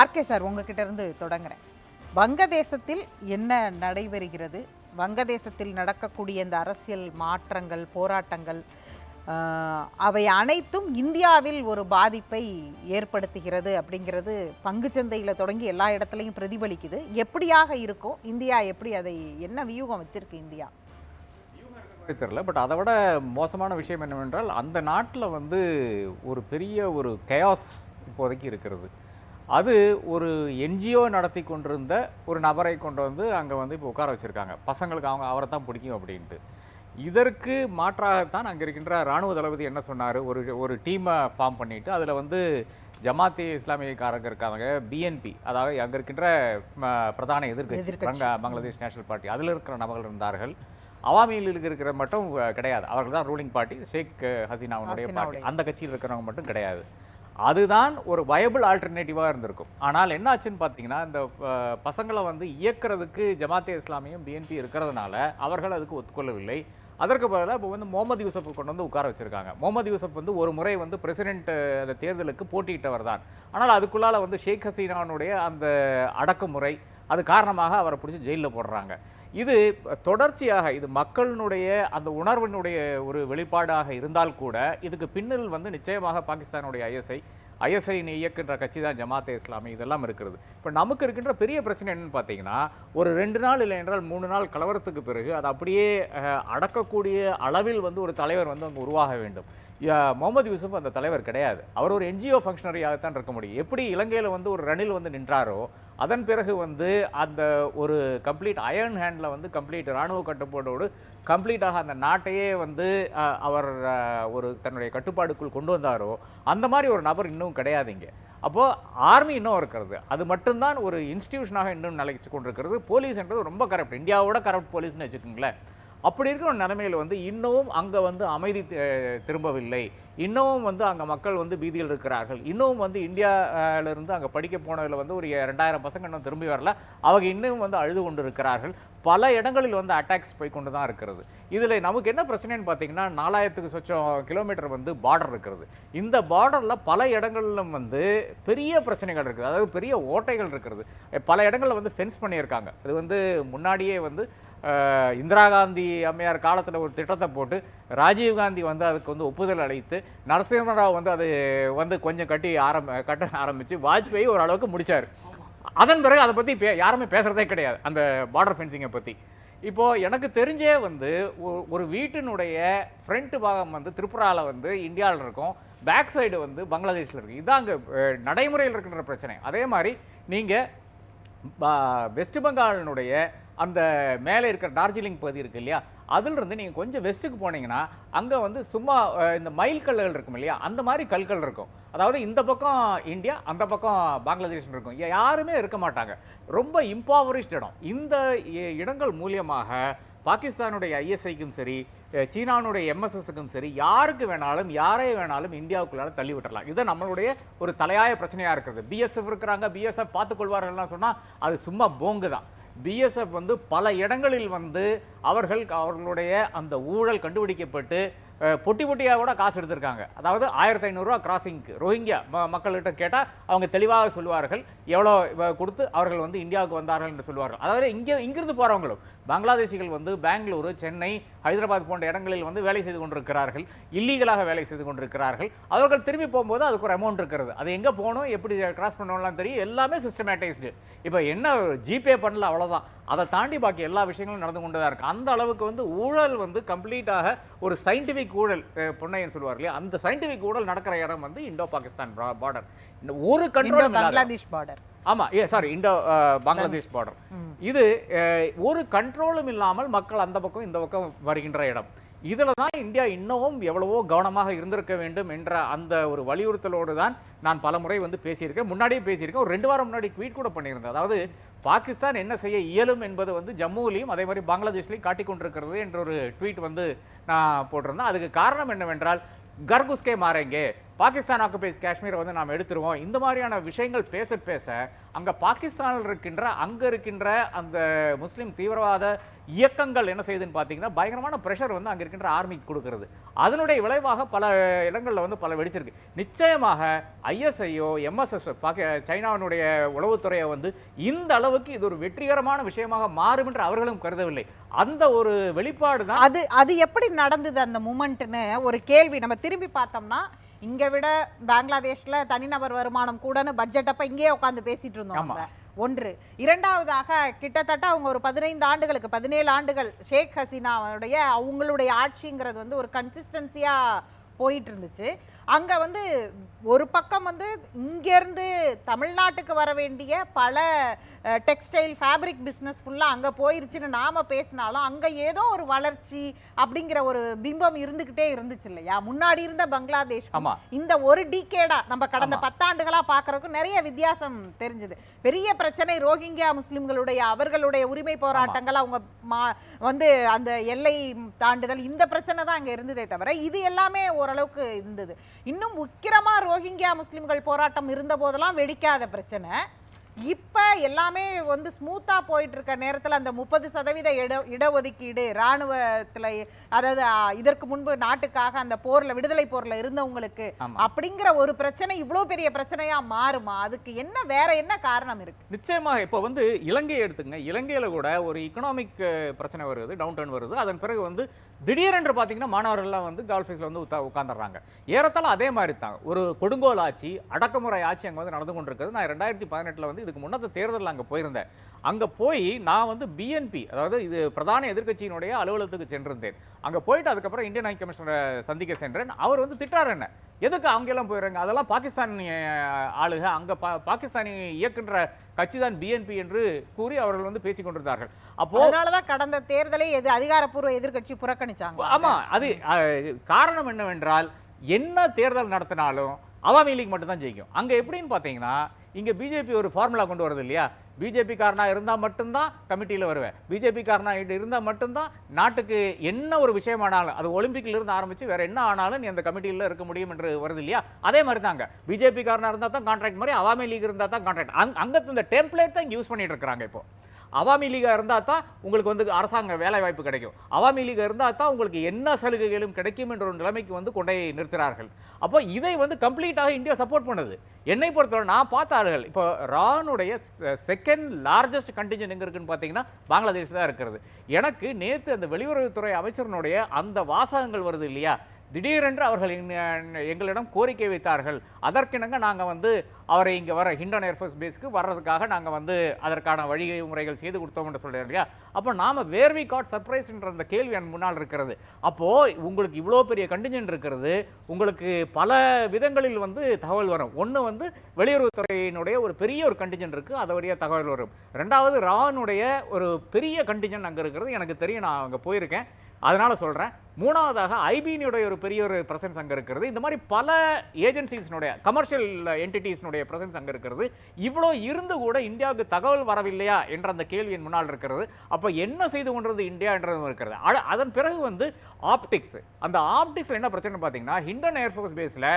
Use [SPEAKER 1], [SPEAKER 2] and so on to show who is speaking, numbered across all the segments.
[SPEAKER 1] RK sir உங்ககிட்ட இருந்து தொடங்குறேன். வங்கதேசத்தில் என்ன நடைபெறுகிறது? வங்கதேசத்தில் நடக்கக்கூடிய இந்த அரசியல் மாற்றங்கள் போராட்டங்கள் அவை அனைத்தும் இந்தியாவில் ஒரு பாதிப்பை ஏற்படுத்துகிறது அப்படிங்கிறது பங்குச்சந்தையில் தொடங்கி எல்லா இடத்துலையும் பிரதிபலிக்குது. எப்படியாக இருக்கும் இந்தியா எப்படி அதை என்ன வியூகம் வச்சிருக்கு இந்தியா?
[SPEAKER 2] தெரியல பட் அதை விட மோசமான விஷயம் என்னவென்றால் அந்த நாட்டில் வந்து ஒரு பெரிய ஒரு கயாஸ் இப்போதைக்கு இருக்கிறது. அது ஒரு என்ஜிஓ நடத்தி கொண்டிருந்த ஒரு நபரை கொண்டு வந்து அங்கே வந்து இப்போ உட்கார வச்சுருக்காங்க. பசங்களுக்கு அவங்க அவரை தான் பிடிக்கும் அப்படின்ட்டு. இதற்கு மாற்றாகத்தான் அங்கே இருக்கின்ற ராணுவ தளபதி என்ன சொன்னார்? ஒரு ஒரு டீமை ஃபார்ம் பண்ணிட்டு அதில் வந்து ஜமாத்தி இஸ்லாமியக்காரங்க இருக்காங்க பிஎன்பி அதாவது அங்கே இருக்கின்ற பிரதான. பங்க- பங்களாதேஷ் நேஷனல் பார்ட்டி. அதில் இருக்கிற நபர்கள் இருந்தார்கள். அவாமி லீக் இருக்கிற மட்டும் கிடையாது. அவர்கள் தான் ரூலிங் பார்ட்டி. ஷேக் ஹசீனாவுடைய. பார்ட்டி. அந்த கட்சியில் இருக்கிறவங்க மட்டும் கிடையாது. அதுதான் ஒரு வயபிள் ஆல்டர்னேட்டிவாக இருந்திருக்கும். ஆனால் என்ன ஆச்சுன்னு பார்த்தீங்கன்னா இந்த பசங்களை வந்து இயக்கிறதுக்கு ஜமாத்தே இஸ்லாமியும் பிஎன்பி இருக்கிறதுனால அவர்கள் அதுக்கு ஒத்துக்கொள்ளவில்லை. அதற்கு பதிலாக இப்போ வந்து முகமது யூசப் கொண்டு வந்து உட்கார வச்சிருக்காங்க. முகமது யூசப் வந்து ஒரு முறை வந்து பிரசிடென்ட் அந்த தேர்தலுக்கு போட்டியிட்டவர் தான். ஆனால் அதுக்குள்ளால் வந்து ஷேக் ஹசீனானுடைய அந்த அடக்குமுறை அது காரணமாக அவரை பிடிச்சி ஜெயிலில் போடுறாங்க. இது தொடர்ச்சியாக இது மக்களினுடைய அந்த உணர்வினுடைய ஒரு வெளிப்பாடாக இருந்தால் கூட இதுக்கு பின்னல் வந்து நிச்சயமாக பாகிஸ்தானுடைய ஐஎஸ்ஐ ஐஎஸ்ஐ இயக்குன்ற கட்சி தான் ஜமாத்தே இஸ்லாமி இதெல்லாம் இருக்கிறது. இப்போ நமக்கு இருக்கின்ற பெரிய பிரச்சனை என்னன்னு பார்த்தீங்கன்னா ஒரு ரெண்டு நாள் இல்லை என்றால் மூணு நாள் கலவரத்துக்கு பிறகு அது அப்படியே அடக்கக்கூடிய அளவில் வந்து ஒரு தலைவர் வந்து அங்கே உருவாக வேண்டும். யா, முகமது யூசுப் அந்த தலைவர் கிடையாது. அவர் ஒரு என்ஜிஓ ஃபங்க்ஷனரியாகத்தான் இருக்க முடியும். எப்படி இலங்கையில் வந்து ஒரு ரணில் வந்து நின்றாரோ அதன் பிறகு வந்து அந்த ஒரு கம்ப்ளீட் அயர்ன் ஹேண்டில் வந்து கம்ப்ளீட் இராணுவ கட்டுப்பாடோடு கம்ப்ளீட்டாக அந்த நாட்டையே வந்து அவர் ஒரு தன்னுடைய கட்டுப்பாடுக்குள் கொண்டு வந்தாரோ அந்த மாதிரி ஒரு நபர் இன்னும் கிடையாது இங்கே. அப்போது ஆர்மி இன்னும் இருக்கிறது. அது மட்டும்தான் ஒரு இன்ஸ்டிடியூஷனாக இன்னும் நிலைச்சு கொண்டிருக்கிறது. போலீஸ்ன்றது ரொம்ப கரப்ட் இந்தியாவோட கரப்ட் போலீஸ்னு வச்சுக்கோங்களேன். அப்படி இருக்கிற நிலைமையில் வந்து இன்னமும் அங்கே வந்து அமைதி திரும்பவில்லை. இன்னமும் வந்து அங்கே மக்கள் வந்து பீதியில் இருக்கிறார்கள். இன்னமும் வந்து இந்தியாவிலிருந்து அங்கே படிக்க போனதில் வந்து ஒரு ரெண்டாயிரம் பசங்க இன்னும் திரும்பி வரல. அவங்க இன்னும் வந்து அழுது கொண்டு இருக்கிறார்கள் பல இடங்களில் வந்து அட்டாக்ஸ் போய் கொண்டு தான் இருக்கிறது. இதில் நமக்கு என்ன பிரச்சனைன்னு பார்த்தீங்கன்னா நாலாயிரத்துக்கு சொச்சம் கிலோமீட்டர் வந்து பார்டர் இருக்கிறது. இந்த பார்டரில் பல இடங்களிலும் வந்து பெரிய பிரச்சனைகள் இருக்குது. அதாவது பெரிய ஓட்டைகள் இருக்கிறது. பல இடங்களில் வந்து ஃபென்ஸ் பண்ணியிருக்காங்க. அது வந்து முன்னாடியே வந்து இந்திரா காந்தி அம்மையார் காலத்தில் ஒரு திட்டத்தை போட்டு ராஜீவ் காந்தி வந்து அதுக்கு வந்து ஒப்புதல் அளித்து நரசிம்மராவ் வந்து அது வந்து கொஞ்சம் கட்டி ஆரம்ப கட்ட ஆரம்பித்து வாஜ்பாய் ஓரளவுக்கு முடிச்சார். அதன் பிறகு அதை பற்றி பே யாருமே பேசுகிறதே கிடையாது அந்த பார்டர் ஃபென்சிங்கை பற்றி இப்போது எனக்கு தெரிஞ்சே வந்து ஒ- ஒரு வீட்டினுடைய ஃப்ரண்ட் பாகம் வந்து திரிபுராவில் வந்து இந்தியாவில் இருக்கும் பேக் சைடு வந்து பங்களாதேஷில் இருக்குது இதுதான் அங்கே நடைமுறையில் இருக்கின்ற பிரச்சனை. அதே மாதிரி நீங்கள் வெஸ்ட் பெங்காலினுடைய அந்த மேலே இருக்கிற டார்ஜிலிங் பகுதி இருக்கு இல்லையா? அதிலிருந்து நீங்கள் கொஞ்சம் வெஸ்ட்டுக்கு போனீங்கன்னா அங்கே வந்து சும்மா இந்த மயில் கல்லுகள் இருக்கும் இல்லையா? அந்த மாதிரி கல்கள் இருக்கும். அதாவது இந்த பக்கம் இந்தியா அந்த பக்கம் பங்களாதேஷ் இருக்கும். யாருமே இருக்க மாட்டாங்க. ரொம்ப இம்பாவரிஸ்ட் இடம். இந்த இடங்கள் மூலியமாக பாகிஸ்தானுடைய ஐஎஸ்ஐக்கும் சரி சீனானுடைய எம்எஸ்எஸ்க்கும் சரி யாருக்கு வேணாலும் யாரை வேணாலும் இந்தியாவுக்குள்ளால தள்ளி விட்டுறலாம். இது நம்மளுடைய ஒரு தலையாய பிரச்சனையாக இருக்கிறது. பிஎஸ்எஃப் இருக்கிறாங்க. பிஎஸ்எஃப் பார்த்துக்கொள்வார்கள்லாம் சொன்னால் அது சும்மா போங்கு தான் பிஎஸ்எஃப் வந்து பல இடங்களில் வந்து அவர்கள் அவர்களுடைய அந்த ஊழல் கண்டுபிடிக்கப்பட்டு பொட்டி பொட்டியாக கூட காசு எடுத்திருக்காங்க. அதாவது ஆயிரத்தி ஐநூறுரூவா கிராசிங்க்கு ரோஹிங்கியா ம மக்கள்கிட்ட கேட்டால் அவங்க தெளிவாக சொல்லுவார்கள். எவ்வளோ கொடுத்து அவர்கள் வந்து இந்தியாவுக்கு வந்தார்கள் என்று சொல்லுவார்கள். அதாவது இங்கே இங்கிருந்து போகிறவங்களும் பங்களாதேசிகள் வந்து பெங்களூரு சென்னை ஹைதராபாத் போன்ற இடங்களில் வந்து வேலை செய்து கொண்டிருக்கிறார்கள். இல்லீகலாக வேலை செய்து கொண்டிருக்கிறார்கள். அவர்கள் திரும்பி போகும்போது அதுக்கு ஒரு அமௌண்ட் இருக்கிறது. அது எங்கே போகணும் எப்படி கிராஸ் பண்ணணும்லாம் தெரியும். எல்லாமே சிஸ்டமேட்டைஸ்டு இப்போ என்ன ஜிபே பண்ணல அவ்வளோதான் அதை தாண்டி பாக்கி எல்லா விஷயங்களும் நடந்து கொண்டு தான் இருக்கு. அந்த அளவுக்கு வந்து ஊழல் வந்து கம்ப்ளீட்டாக ஒரு சயின்டிஃபிக் ஊழல் பொன்னையன் சொல்லுவார் இல்லையா? அந்த சயின்டிஃபிக் ஊழல் நடக்கிற இடம் வந்து இந்தோ பாகிஸ்தான் பார்டர் இந்த ஒரு கண்ட்ரோல்
[SPEAKER 1] பங்களாதேஷ் பார்டர்
[SPEAKER 2] ஆமா ஏ சாரி இந்தோ பங்களாதேஷ் பார்டர் இது அஹ், ஒரு கண்ட்ரோலும் இல்லாமல் மக்கள் அந்த பக்கம் இந்த பக்கம் வருகின்ற இடம். இதில் தான் இந்தியா இன்னமும் எவ்வளவோ கவனமாக இருந்திருக்க வேண்டும் என்ற அந்த ஒரு வலியுறுத்தலோடு தான் நான் பல முறை வந்து பேசியிருக்கேன். முன்னாடியே பேசியிருக்கேன். ஒரு ரெண்டு வாரம் முன்னாடி ட்வீட் கூட பண்ணியிருந்தேன். அதாவது பாகிஸ்தான் என்ன செய்ய இயலும் என்பது வந்து ஜம்முவிலையும் அதே மாதிரி பங்களாதேஷ்லையும் காட்டிக் கொண்டிருக்கிறது என்ற ஒரு ட்வீட் வந்து நான் போட்டிருந்தேன். அதுக்கு காரணம் என்னவென்றால் கர்குஸ்கே மாறேங்கே. பாகிஸ்தான் ஆக்குபைஸ் காஷ்மீரை வந்து நாம் எடுத்துருவோம். இந்த மாதிரியான விஷயங்கள் பேச பேச அங்கே பாகிஸ்தானில் இருக்கின்ற அங்கே இருக்கின்ற அந்த முஸ்லீம் தீவிரவாத இயக்கங்கள் என்ன செய்யுதுன்னு பார்த்தீங்கன்னா பயங்கரமான ப்ரெஷர் வந்து அங்கே இருக்கின்ற ஆர்மிக்கு கொடுக்கறது. அதனுடைய விளைவாக பல இடங்களில் வந்து பல வெடிச்சிருக்கு. நிச்சயமாக ஐஎஸ்ஐயோ எம்எஸ்எஸ் பாக்கி சைனாவினுடைய உளவுத்துறையை வந்து இந்த அளவுக்கு இது ஒரு வெற்றிகரமான விஷயமாக மாறும் என்று அவர்களும் கருதவில்லை. அந்த ஒரு வெளிப்பாடு தான்
[SPEAKER 1] அது அது எப்படி நடந்தது அந்த மூமெண்ட்னு ஒரு கேள்வி நம்ம திரும்பி பார்த்தோம்னா இங்க விட பங்களாதேஷ்ல தனிநபர் வருமானம் கூடன்னு பட்ஜெட் அப்ப இங்கேயே உட்காந்து பேசிட்டு இருந்தோம். நம்ம. ஒன்று இரண்டாவதாக கிட்டத்தட்ட அவங்க ஒரு பதினைந்து ஆண்டுகளுக்கு பதினேழு ஆண்டுகள் ஷேக் ஹசீனாவுடைய அவங்களுடைய ஆட்சிங்கிறது வந்து ஒரு கன்சிஸ்டன்சியா போயிட்டு இருந்துச்சு அங்க வந்து ஒரு பக்கம் வந்து இங்கேருந்து தமிழ்நாட்டுக்கு வர வேண்டிய பல டெக்ஸ்டைல் ஃபேப்ரிக் பிஸ்னஸ் ஃபுல்லாக அங்கே போயிருச்சுன்னு நாம பேசினாலும் அங்கே ஏதோ ஒரு வளர்ச்சி அப்படிங்கிற ஒரு பிம்பம் இருந்துக்கிட்டே இருந்துச்சு இல்லையா? முன்னாடி இருந்த பங்களாதேஷ் இந்த ஒரு டிகேடா நம்ம கடந்த
[SPEAKER 2] ஆமா.
[SPEAKER 1] பத்தாண்டுகளா பார்க்கறதுக்கும் நிறைய வித்தியாசம் தெரிஞ்சுது. பெரிய பிரச்சனை ரோஹிங்கியா முஸ்லிம்களுடைய அவர்களுடைய உரிமை போராட்டங்கள் அவங்க மா- வந்து அந்த எல்லை தாண்டுதல் இந்த பிரச்சனை தான் அங்க இருந்ததே தவிர இது எல்லாமே ஓரளவுக்கு இருந்தது. இன்னும் உக்கிரமா ரோஹிங்கியா முஸ்லிம்கள் போராட்டம் இருந்த போதெல்லாம் வெடிக்காத பிரச்சனை. இப்ப எல்லாமே வந்து ஸ்மூத்தா போயிட்டு இருக்க நேரத்துல அந்த முப்பது சதவீத இட இடஒதுக்கீடு ராணுவத்துல அதாவது இதற்கு முன்பு நாட்டுக்காக அந்த போர்ல விடுதலை போர்ல இருந்தவங்களுக்கு அப்படிங்கிற ஒரு பிரச்சனை இவ்வளவு பெரிய பிரச்சனையா மாறுமா? அதுக்கு என்ன வேற என்ன காரணம் இருக்கு?
[SPEAKER 2] நிச்சயமாக இப்போ வந்து இலங்கையை எடுத்துங்க இலங்கையில கூட ஒரு இக்கனாமிக் பிரச்சனை வருது டவுன் டவுன் வருது. அதன் பிறகு வந்து திடீரென்று பார்த்தீங்கன்னா மாணவர்கள்லாம் வந்து கால்ஃபீஸில் வந்து உத்தா உட்காந்துடுறாங்க ஏறத்தாழ அதே மாதிரி தான் ஒரு கொடுங்கோல் ஆட்சி அடக்குமுறை ஆட்சி அங்கே வந்து நடந்து கொண்டிருக்கிறது நான் ரெண்டாயிரத்தி பதினெட்டில் வந்து இதுக்கு முன்னத்த தேர்தலில் அங்கே போயிருந்தேன். அங்கே போய் நான் வந்து பிஎன்பி அதாவது இது பிரதான எதிர்க்கட்சியினுடைய அலுவலகத்துக்கு சென்றிருந்தேன். அங்கே போயிட்டு அதுக்கப்புறம் இந்தியன் ஹை கமிஷனரை சந்திக்க சென்றேன். அவர் வந்து திட்டார் என்ன எதுக்கு அங்கெல்லாம் போயிடுறாங்க அதெல்லாம் பாகிஸ்தான் ஆளுக. அங்கே பா பாகிஸ்தானி இயக்குன்ற கட்சி தான் பிஎன்பி என்று கூறி அவர்கள் வந்து பேசிக் கொண்டிருந்தார்கள். அப்போ
[SPEAKER 1] அதனாலதான் கடந்த தேர்தலை எது அதிகாரப்பூர்வ எதிர்க்கட்சி புறக்கணிச்சாங்க
[SPEAKER 2] ஆமா அது காரணம் என்னவென்றால் என்ன தேர்தல் நடத்தினாலும் அவாமி லீக் மட்டும் தான் ஜெயிக்கும். அங்க எப்படின்னு பார்த்தீங்கன்னா இங்க பிஜேபி ஒரு ஃபார்முலா கொண்டு வருது இல்லையா? பிஜேபி காரனா இருந்தா மட்டும்தான் கமிட்டியில வருவேன். பிஜேபி காரனா இருந்தால் மட்டும்தான் நாட்டுக்கு என்ன ஒரு விஷயமானாலும் அது ஒலிம்பிக்கில் இருந்து ஆரம்பிச்சு வேற என்ன ஆனாலும் நீ அந்த கமிட்டியில இருக்க முடியும் என்று வருது இல்லையா? அதே மாதிரி தாங்க பிஜேபி காரனா இருந்தால் தான் கான்ட்ராக்ட் மாதிரி அவாமி லீக் இருந்தா தான் கான்ட்ராக்ட் அங்கே இந்த டெம்ப்ளேட் தான் யூஸ் பண்ணிட்டு இருக்காங்க இப்போ. அவாமி லீகாக இருந்தால் தான் உங்களுக்கு வந்து அரசாங்க வேலைவாய்ப்பு கிடைக்கும். அவாமி லீகாக இருந்தால் தான் உங்களுக்கு என்ன சலுகைகளும் கிடைக்கும் என்ற ஒரு நிலைமைக்கு வந்து கொண்டே நிறுத்துகிறார்கள் அப்போ இதை வந்து கம்ப்ளீட்டாக இந்தியா சப்போர்ட் பண்ணுது. என்னை பொறுத்தவரை நான் பார்த்த ஆளுகள் இப்போ ரானுடைய செகண்ட் லார்ஜஸ்ட் கண்டிஜன் எங்கே இருக்குன்னு பார்த்தீங்கன்னா பங்களாதேஷ் தான் இருக்கிறது. எனக்கு நேற்று அந்த வெளியுறவுத்துறை அமைச்சரினுடைய அந்த வாசகங்கள் வருது இல்லையா? திடீரென்று அவர்கள் எங்களிடம் கோரிக்கை வைத்தார்கள். அதற்கிணங்க நாங்கள் வந்து அவரை இங்கே வர ஹிண்டன் ஏர்ஃபோர்ஸ் பேஸ்க்கு வர்றதுக்காக நாங்கள் வந்து அதற்கான வழிமுறைகள் செய்து கொடுத்தோம் என்று சொல்கிறேன் இல்லையா? அப்போ நாம் வேர் வி காட் சர்ப்ரைஸ்ன்ற அந்த கேள்வி என் முன்னால் இருக்கிறது. அப்போது உங்களுக்கு இவ்வளோ பெரிய கண்டிஜென்ட் இருக்கிறது. உங்களுக்கு பல விதங்களில் வந்து தகவல் வரும். ஒன்று வந்து வெளியுறவுத்துறையினுடைய ஒரு பெரிய ஒரு கண்டிஜென்ட் இருக்குது அதை வழியாக தகவல் வரும். ரெண்டாவது ரானுடைய ஒரு பெரிய கண்டிஜென்ட் அங்கே இருக்கிறது. எனக்கு தெரியும் நான் அங்கே போயிருக்கேன். அதனால் சொல்கிறேன் மூணாவதாக ஐபியினுடைய ஒரு பெரிய ஒரு பிரசன்ஸ் அங்கே இருக்கிறது. இந்த மாதிரி பல ஏஜென்சிஸ்னுடைய கமர்ஷியல் என்டிட்டிஸ்னுடைய பிரசன்ஸ் அங்கே இருக்கிறது. இவ்வளோ இருந்து கூட இந்தியாவுக்கு தகவல் வரவில்லையா என்ற அந்த கேள்வியின் முன்னால் இருக்கிறது. அப்போ என்ன செய்து கொண்டது இந்தியா என்றதும் இருக்கிறது. அதன் பிறகு வந்து ஆப்டிக்ஸ் அந்த ஆப்டிக்ஸில் என்ன பிரச்சனை பார்த்தீங்கன்னா ஹிண்டன் ஏர்ஃபோர்ஸ் பேஸில்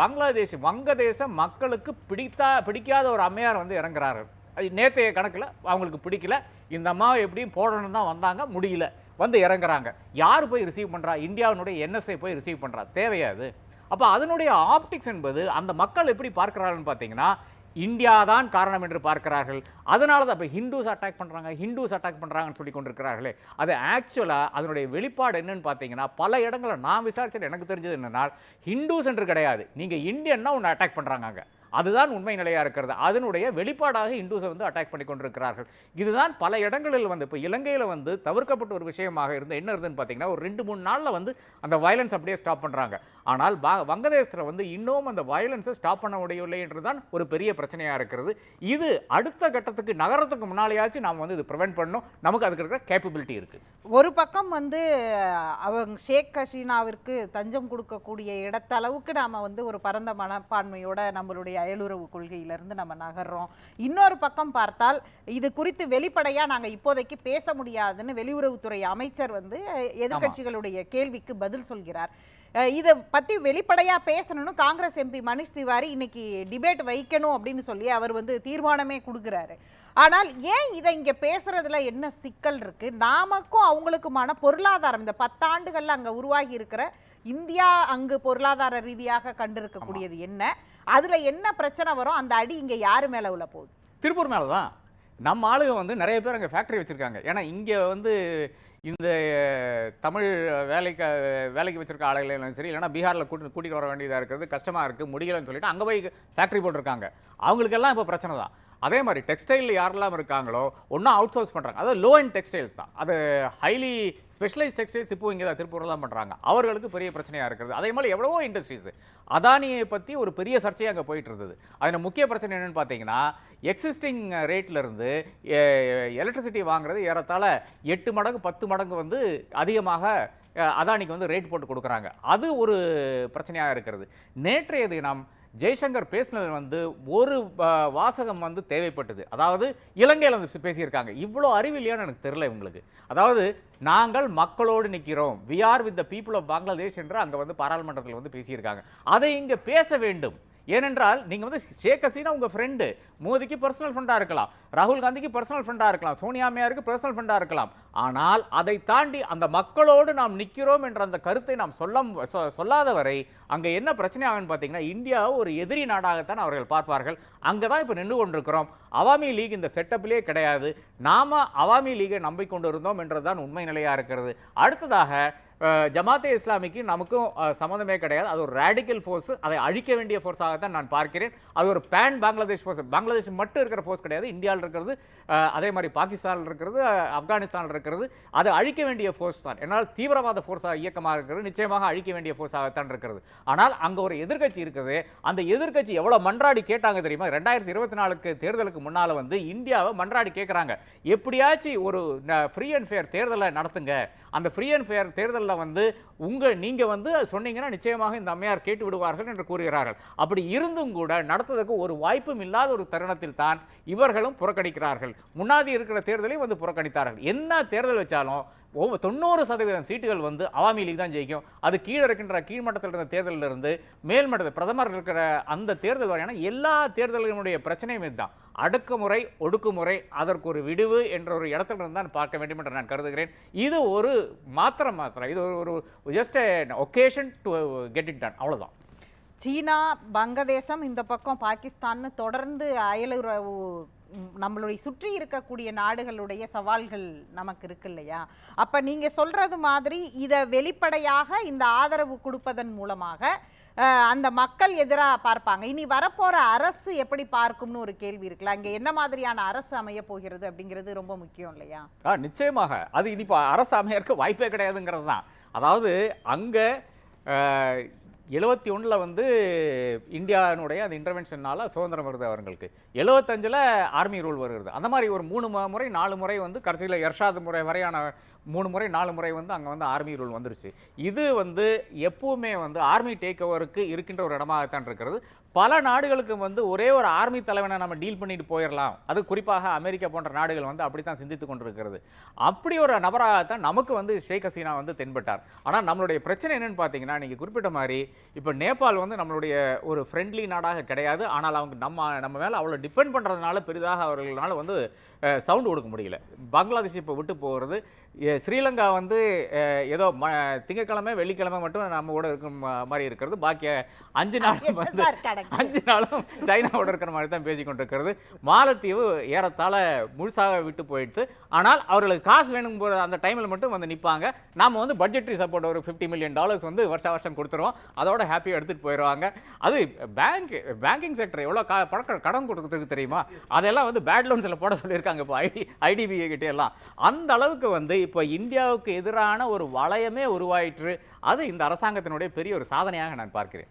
[SPEAKER 2] பங்களாதேஷ் வங்கதேச மக்களுக்கு பிடித்தா பிடிக்காத ஒரு அம்மையார் வந்து இறங்குறாரு. நேற்றைய கணக்கில் அவங்களுக்கு பிடிக்கல. இந்த அம்மாவை எப்படியும் போடணும் தான் வந்தாங்க முடியல. வந்து இறங்குறாங்க. யார் போய் ரிசீவ் பண்ணுறா இந்தியாவினுடைய என்எஸ்ஐ போய் ரிசீவ் பண்ணுறா தேவையா அது? அப்போ அதனுடைய ஆப்டிக்ஸ் என்பது அந்த மக்கள் எப்படி பார்க்கிறார்கள்னு பார்த்தீங்கன்னா இந்தியா தான் காரணம் என்று பார்க்கிறார்கள். அதனால தான் இப்போ ஹிந்துஸ் அட்டாக் பண்ணுறாங்க ஹிந்துஸ் அட்டாக் பண்ணுறாங்கன்னு சொல்லி கொண்டிருக்கிறார்களே. அது ஆக்சுவலாக அதனுடைய வெளிப்பாடு என்னன்னு பார்த்தீங்கன்னா பல இடங்களில் நான் விசாரிச்சது எனக்கு தெரிஞ்சது என்னென்னா ஹிந்துஸ் என்று கிடையாது. நீங்கள் இந்தியன்னா ஒன்று அட்டாக் பண்ணுறாங்க அதுதான் உண்மை நிலையாக இருக்கிறது. அதனுடைய வெளிப்பாடாக இந்துஸை வந்து அட்டாக் பண்ணி கொண்டிருக்கிறார்கள். இதுதான் பல இடங்களில் வந்து இப்போ இலங்கையில் வந்து தவிர்க்கப்பட்ட ஒரு விஷயமாக இருந்து என்ன இருந்துன்னு பார்த்தீங்கன்னா ஒரு ரெண்டு மூணு நாளில் வந்து அந்த வயலன்ஸ் அப்படியே ஸ்டாப் பண்ணுறாங்க ஆனால் பா வங்கதேசத்தில் வந்து இன்னும் அந்த வயலன்ஸை ஸ்டாப் பண்ண முடியவில்லை என்றுதான் ஒரு பெரிய பிரச்சனையாக இருக்கிறது. இது அடுத்த கட்டத்துக்கு நகரத்துக்கு முன்னாலேயாச்சும் நாம் வந்து இது ப்ரிவெண்ட் பண்ணணும். நமக்கு அதுக்கு இருக்கிற கேப்பபிலிட்டி இருக்குது
[SPEAKER 1] ஒரு பக்கம் வந்து அவங்க ஷேக் ஹசீனாவிற்கு தஞ்சம் கொடுக்கக்கூடிய இடத்தளவுக்கு நாம் வந்து ஒரு பரந்த மனப்பான்மையோட நம்மளுடைய அயலுறவு கொள்கையிலிருந்து நம்ம நகர்றோம். இன்னொரு பக்கம் பார்த்தால் இது குறித்து வெளிப்படையா நாங்க இப்போதைக்கு பேச முடியாதுன்னு வெளியுறவுத்துறை அமைச்சர் வந்து எதிர்க்கட்சிகளுடைய கேள்விக்கு பதில் சொல்கிறார். இதை பற்றி வெளிப்படையாக பேசணும்னு காங்கிரஸ் எம்பி மனிஷ் திவாரி இன்னைக்கு டிபேட் வைக்கணும் அப்படின்னு சொல்லி அவர் வந்து தீர்மானமே கொடுக்குறாரு. ஆனால் ஏன் இதை இங்கே பேசுறதுல என்ன சிக்கல் இருக்கு? நாமக்கும் அவங்களுக்குமான பொருளாதாரம் இந்த பத்தாண்டுகள்ல அங்கே உருவாகி இருக்கிற இந்தியா அங்கு பொருளாதார ரீதியாக கண்டிருக்கக்கூடியது என்ன? அதுல என்ன பிரச்சனை வரும்? அந்த அடி இங்க யாரு மேல உள்ள போகுது?
[SPEAKER 2] திருப்பூர் மேலே தான் நம்ம ஆளுங்க வந்து நிறைய பேர் அங்கே ஃபேக்ட்ரி வச்சுருக்காங்க. ஏன்னா இங்கே வந்து இந்த தமிழ் வேலைக்கு வேலைக்கு வச்சிருக்க ஆளுகளும் சரி இல்லைன்னா பீகாரில் கூட்டி கூட்டிகிட்டு வர வேண்டியதாக இருக்கிறது கஷ்டமாக இருக்குது முடியலன்னு சொல்லிட்டு அங்கே போய் ஃபேக்ட்ரி போட்டிருக்காங்க. அவங்களுக்கெல்லாம் இப்போ பிரச்சனை தான் அதே மாதிரி டெக்ஸ்டைலில் யாரெல்லாம் இருக்காங்களோ ஒன்றா அவுட் சோர்ஸ் பண்ணுறாங்க அதாவது லோ அண்ட் டெக்ஸ்டைல்ஸ் தான். அது ஹைலி ஸ்பெஷலைஸ் டெக்ஸ்டைல்ஸ் இப்போ இங்கே தான் திருப்பூரில் தான் பண்ணுறாங்க அவர்களுக்கு பெரிய பிரச்சனையாக இருக்கிறது. அதே மாதிரி எவ்வளவோ இண்டஸ்ட்ரீஸ் அதானியை பற்றி ஒரு பெரிய சர்ச்சையாக அங்கே போயிட்டு இருந்தது. அதில் முக்கிய பிரச்சனை என்னென்னு பார்த்தீங்கன்னா எக்ஸிஸ்டிங் ரேட்லேருந்து எலக்ட்ரிசிட்டி வாங்குறது ஏறத்தாழ எட்டு மடங்கு பத்து மடங்கு வந்து அதிகமாக அதானிக்கு வந்து ரேட் போட்டு கொடுக்குறாங்க. அது ஒரு பிரச்சனையாக இருக்கிறது. நேற்றைய தினம் ஜெய்சங்கர் பேசினது வந்து ஒரு வாசகம் வந்து தேவைப்பட்டது. அதாவது இலங்கையில் வந்து பேசியிருக்காங்க. இவ்வளோ அறிவில்லையான்னு எனக்கு தெரில உங்களுக்கு அதாவது நாங்கள் மக்களோடு நிற்கிறோம். We are with the people of Bangladesh என்று அங்கே வந்து பாராளுமன்றத்தில் வந்து பேசியிருக்காங்க. அதை இங்கே பேச வேண்டும். ஏனென்றால் நீங்கள் வந்து ஷேக் ஹசீனா உங்கள் ஃப்ரெண்டு மோதிக்கு பர்சனல் ஃப்ரெண்டாக இருக்கலாம். ராகுல் காந்திக்கு பர்சனல் ஃப்ரெண்டாக இருக்கலாம். சோனியா அம்மையாருக்கு பர்சனல் ஃப்ரெண்டாக இருக்கலாம். ஆனால் அதை தாண்டி அந்த மக்களோடு நாம் நிற்கிறோம் என்ற அந்த கருத்தை நாம் சொல்ல சொல்லாத வரை அங்கே என்ன பிரச்சனை ஆகுன்னு பார்த்தீங்கன்னா இந்தியாவை ஒரு எதிரி நாடாகத்தான் அவர்கள் பார்ப்பார்கள். அங்கே தான் இப்போ நின்று கொண்டிருக்கிறோம். அவாமி லீக் இந்த செட்டப்லேயே கிடையாது. நாம அவாமி லீகை நம்பிக்கொண்டு இருந்தோம் என்றதுதான் உண்மை நிலையாக இருக்கிறது. அடுத்ததாக ஜமாத்தே இஸ்லாமிக்கு நமக்கும் சம்மந்தமே கிடையாது. அது ஒரு ரேடிக்கல் ஃபோர்ஸ் அதை அழிக்க வேண்டிய ஃபோர்ஸாகத்தான் நான் பார்க்கிறேன். அது ஒரு பேன் பங்களாதேஷ் ஃபோர்ஸ் பங்களாதேஷ் மட்டும் இருக்கிற ஃபோர்ஸ் கிடையாது. இந்தியாவில் இருக்கிறது அதே மாதிரி பாகிஸ்தானில் இருக்கிறது ஆப்கானிஸ்தானில் இருக்கிறது. அது அழிக்க வேண்டிய ஃபோர்ஸ் தான். என்னால் தீவிரவாத ஃபோர்ஸாக இயக்கமாக இருக்கிறது. நிச்சயமாக அழிக்க வேண்டிய ஃபோர்ஸாகத்தான் இருக்கிறது. ஆனால் அங்கே ஒரு எதிர்க்கட்சி இருக்குது. அந்த எதிர்க்கட்சி எவ்வளோ மன்றாடி கேட்டாங்க தெரியுமா? ரெண்டாயிரத்தி இருபத்தி நாலுக்கு தேர்தலுக்கு முன்னால் வந்து இந்தியாவை மன்றாடி கேட்குறாங்க எப்படியாச்சும் ஒரு ஃப்ரீ அண்ட் ஃபேர் தேர்தலை நடத்துங்க. அந்த ஃப்ரீ அண்ட் ஃபேர் தேர்தலில் வந்து உங்கள் நீங்கள் வந்து சொன்னீங்கன்னா நிச்சயமாக இந்த அம்மையார் கேட்டு விடுவார்கள் என்று கூறுகிறார்கள். அப்படி இருந்தும் கூட நடத்துவதற்கு ஒரு வாய்ப்பும் இல்லாத ஒரு தருணத்தில் தான் இவர்களும் புறக்கணிக்கிறார்கள். முன்னாடி இருக்கிற தேர்தலையும் வந்து புறக்கணித்தார்கள். என்ன தேர்தல் வச்சாலும் தொண்ணூறு சதவீதம் சீட்டுகள் வந்து அவாமி லீக் தான் ஜெயிக்கும். அது கீழே இருக்கின்ற கீழ்மட்டத்தில் இருந்த தேர்தலில் இருந்து மேல்மட்டத்தில் பிரதமர் இருக்கிற அந்த தேர்தல் வரையான எல்லா தேர்தல்களுடைய பிரச்சனையும் இதுதான். அடுக்குமுறை ஒடுக்குமுறை அதற்கு ஒரு விடுவு என்ற ஒரு இடத்துல இருந்து தான் பார்க்க வேண்டும் என்று நான் கருதுகிறேன். இது ஒரு மாத்திரம் மாத்திரம். இது ஒரு just occasion to get it done அவ்வளோதான்
[SPEAKER 1] சீனா வங்கதேசம் இந்த பக்கம் பாகிஸ்தான்னு தொடர்ந்து அயலுறவு நம்மளுடைய சுற்றி இருக்கக்கூடிய நாடுகளுடைய சவால்கள் நமக்கு இருக்கு இல்லையா? அப்ப நீங்க சொல்றது மாதிரி இதை வெளிப்படையாக இந்த ஆதரவு கொடுப்பதன் மூலமாக அந்த மக்கள் எதிராக பார்ப்பாங்க. இனி வரப்போற அரசு எப்படி பார்க்கும்னு ஒரு கேள்வி இருக்குல்ல. அங்கே என்ன மாதிரியான அரசு அமைய போகிறது அப்படிங்கிறது ரொம்ப முக்கியம் இல்லையா?
[SPEAKER 2] ஆ நிச்சயமாக. அது இனி இப்போ அரசு அமையறதுக்கு வாய்ப்பே கிடையாதுங்கிறது தான். அதாவது அங்கே எழுபத்தி ஒன்றில் வந்து இந்தியாவினுடைய அந்த இன்டர்வென்ஷனால் சுதந்திரம் வருது அவங்களுக்கு எழுபத்தஞ்சில் ஆர்மி ரூல் வருகிறது. அந்த மாதிரி ஒரு மூணு மு- முறை நாலு முறை வந்து கடைசியில் எர்ஷாது முறை வரையான மூணு முறை நாலு முறை வந்து அங்கே வந்து ஆர்மி ரூல் வந்துருச்சு. இது வந்து எப்பவுமே வந்து ஆர்மி டேக் ஓவருக்கு இருக்கின்ற ஒரு இடமாகத்தான் இருக்கிறது. பல நாடுகளுக்கு வந்து ஒரே ஒரு ஆர்மி தலைவனை நம்ம டீல் பண்ணிட்டு போயிடலாம் அது குறிப்பாக அமெரிக்கா போன்ற நாடுகள் வந்து அப்படித்தான் சிந்தித்து கொண்டிருக்கிறது. அப்படி ஒரு நபராகத்தான் நமக்கு வந்து ஷேக் ஹசீனா வந்து தென்பட்டார். ஆனால் நம்மளுடைய பிரச்சனை என்னன்னு பார்த்தீங்கன்னா நீங்கள் குறிப்பிட்ட மாதிரி இப்போ நேபாள் வந்து நம்மளுடைய ஒரு ஃப்ரெண்ட்லி நாடாக கிடையாது. ஆனால் அவங்க நம்ம நம்ம மேலே அவ்வளோ டிபெண்ட் பண்ணுறதுனால பெரிதாக அவர்களால் வந்து சவுண்ட் கொடுக்க முடியல. பங்களாதேஷ் இப்போ விட்டு போகிறது ஸ்ரீலங்கா வந்து ஏதோ ம திங்கக்கிழமை வெள்ளிக்கிழமை மட்டும் நம்ம கூட இருக்கும் மாதிரி இருக்கிறது. பாக்கி அஞ்சு நாள் வந்து அஞ்சு நாளும் சைனாவோட இருக்கிற மாதிரி தான் பேசிக் கொண்டிருக்கிறது. மாலத்தீவு ஏறத்தாழ முழுசாக விட்டு போயிடுது. ஆனால் அவர்களுக்கு காசு வேணும் போது அந்த டைமில் மட்டும் வந்து நிற்பாங்க நாம வந்து பட்ஜெட்ரி சப்போர்ட் ஒரு ஃபிஃப்டி மில்லியன் டாலர்ஸ் வந்து வருஷ வருஷம் கொடுத்துருவோம். அதோட ஹாப்பியாக எடுத்துகிட்டு போயிடுவாங்க. அது பேங்க் பேங்கிங் செக்டர் எவ்வளோ கா பணக்க கடன் கொடுக்குறதுக்கு தெரியுமா? அதெல்லாம் வந்து பேட் லோன்ஸில் போட சொல்லியிருக்காங்க இப்போ ஐடி ஐடிபிஐ கிட்டே எல்லாம். அந்த அளவுக்கு வந்து இப்போ இந்தியாவுக்கு எதிரான ஒரு வளையமே உருவாயிற்று. அது இந்த அரசாங்கத்தினுடைய பெரிய ஒரு சாதனையாக நான் பார்க்கிறேன்.